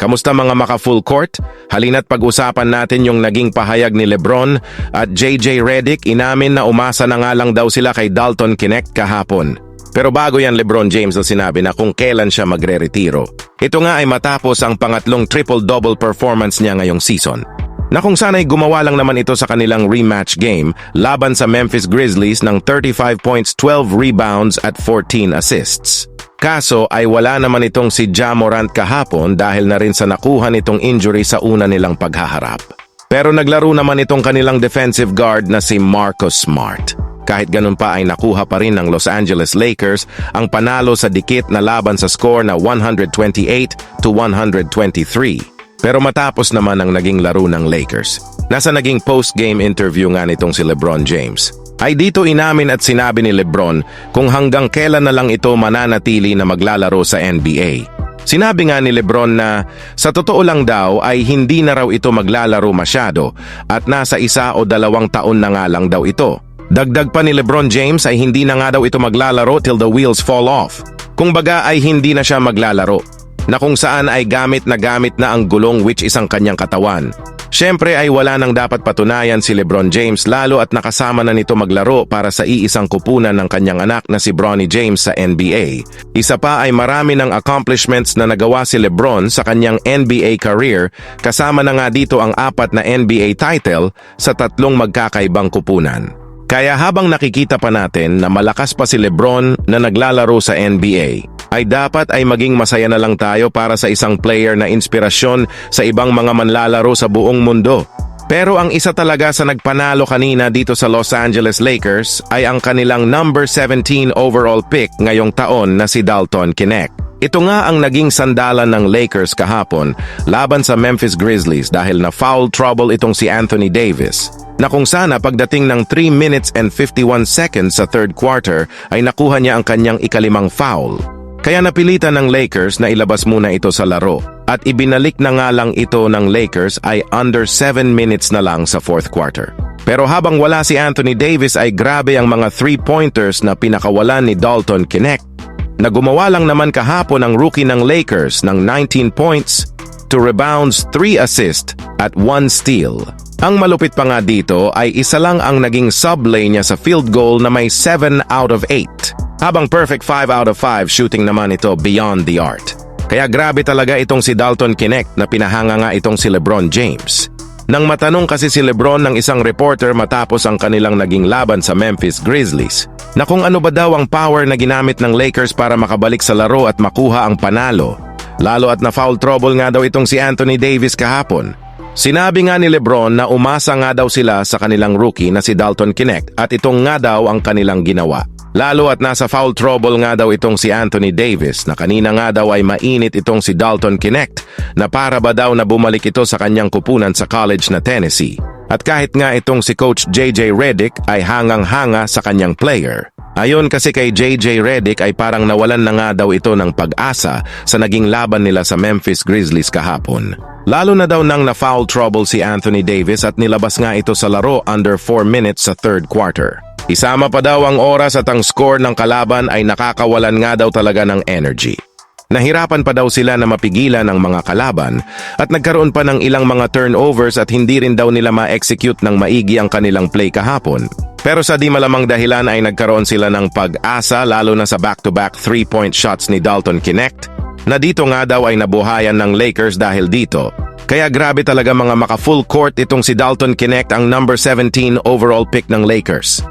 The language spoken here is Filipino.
Kamusta mga maka full court? Halina't pag-usapan natin yung naging pahayag ni Lebron at JJ Redick inamin na umasa na nga lang daw sila kay Dalton Connect kahapon. Pero bago yan Lebron James na sinabi na kung kailan siya magre-retiro. Ito nga ay matapos ang pangatlong triple-double performance niya ngayong season. Na kung sana'y gumawa lang naman ito sa kanilang rematch game laban sa Memphis Grizzlies ng 35 points, 12 rebounds at 14 assists. Kaso ay wala naman itong si Ja Morant kahapon dahil na rin sa nakuha nitong injury sa una nilang paghaharap. Pero naglaro naman itong kanilang defensive guard na si Marcus Smart. Kahit ganun pa ay nakuha pa rin ng Los Angeles Lakers ang panalo sa dikit na laban sa score na 128 to 123. Pero matapos naman ang naging laro ng Lakers, nasa naging post-game interview nga nitong si LeBron James, ay dito inamin at sinabi ni LeBron kung hanggang kailan na lang ito mananatili na maglalaro sa NBA. Sinabi nga ni Lebron na sa totoo lang daw ay hindi na raw ito maglalaro masyado at nasa isa o dalawang taon na nga lang daw ito. Dagdag pa ni Lebron James ay hindi na nga daw ito maglalaro till the wheels fall off. Kung baga ay hindi na siya maglalaro na kung saan ay gamit na gamit na ang gulong which is ang kanyang katawan. Siyempre ay wala nang dapat patunayan si Lebron James lalo at nakasama na nito maglaro para sa iisang kupunan ng kanyang anak na si Bronny James sa NBA. Isa pa ay marami ng accomplishments na nagawa si Lebron sa kanyang NBA career kasama na nga dito ang apat na NBA title sa tatlong magkakaibang kupunan. Kaya habang nakikita pa natin na malakas pa si Lebron na naglalaro sa NBA, ay dapat ay maging masaya na lang tayo para sa isang player na inspirasyon sa ibang mga manlalaro sa buong mundo. Pero ang isa talaga sa nagpanalo kanina dito sa Los Angeles Lakers ay ang kanilang number 17 overall pick ngayong taon na si Dalton Kinect. Ito nga ang naging sandalan ng Lakers kahapon laban sa Memphis Grizzlies dahil na foul trouble itong si Anthony Davis na kung sana pagdating ng 3 minutes and 51 seconds sa third quarter ay nakuha niya ang kanyang ikalimang foul. Kaya napilitan ng Lakers na ilabas muna ito sa laro at ibinalik na nga lang ito ng Lakers ay under 7 minutes na lang sa fourth quarter. Pero habang wala si Anthony Davis ay grabe ang mga three-pointers na pinakawalan ni Dalton Kinect na gumawa lang naman kahapon ang rookie ng Lakers ng 19 points, 2 rebounds, 3 assists at 1 steal. Ang malupit pa nga dito ay isa lang ang naging sublay niya sa field goal na may 7 out of 8. Habang perfect 5 out of 5 shooting naman ito beyond the art. Kaya grabe talaga itong si Dalton Kinect na pinahanga nga itong si Lebron James. Nang matanong kasi si Lebron ng isang reporter matapos ang kanilang naging laban sa Memphis Grizzlies, na kung ano ba daw ang power na ginamit ng Lakers para makabalik sa laro at makuha ang panalo. Lalo at na foul trouble nga daw itong si Anthony Davis kahapon. Sinabi nga ni Lebron na umasa nga daw sila sa kanilang rookie na si Dalton Kinect at itong nga daw ang kanilang ginawa. Lalo at nasa foul trouble nga daw itong si Anthony Davis na kanina nga daw ay mainit itong si Dalton Kinect na para ba daw na bumalik ito sa kanyang kupunan sa college na Tennessee. At kahit nga itong si Coach JJ Redick ay hangang-hanga sa kanyang player. Ayon kasi kay JJ Redick ay parang nawalan na nga daw ito ng pag-asa sa naging laban nila sa Memphis Grizzlies kahapon. Lalo na daw nang na-foul trouble si Anthony Davis at nilabas nga ito sa laro under 4 minutes sa third quarter. Isama pa daw ang oras at ang score ng kalaban ay nakakawalan nga daw talaga ng energy. Nahirapan pa daw sila na mapigilan ang mga kalaban at nagkaroon pa ng ilang mga turnovers at hindi rin daw nila ma-execute ng maigi ang kanilang play kahapon. Pero sa di malamang dahilan ay nagkaroon sila ng pag-asa lalo na sa back-to-back three-point shots ni Dalton Kinect na dito nga daw ay nabuhayan ng Lakers dahil dito. Kaya grabe talaga mga maka-full court itong si Dalton Kinect ang number 17 overall pick ng Lakers.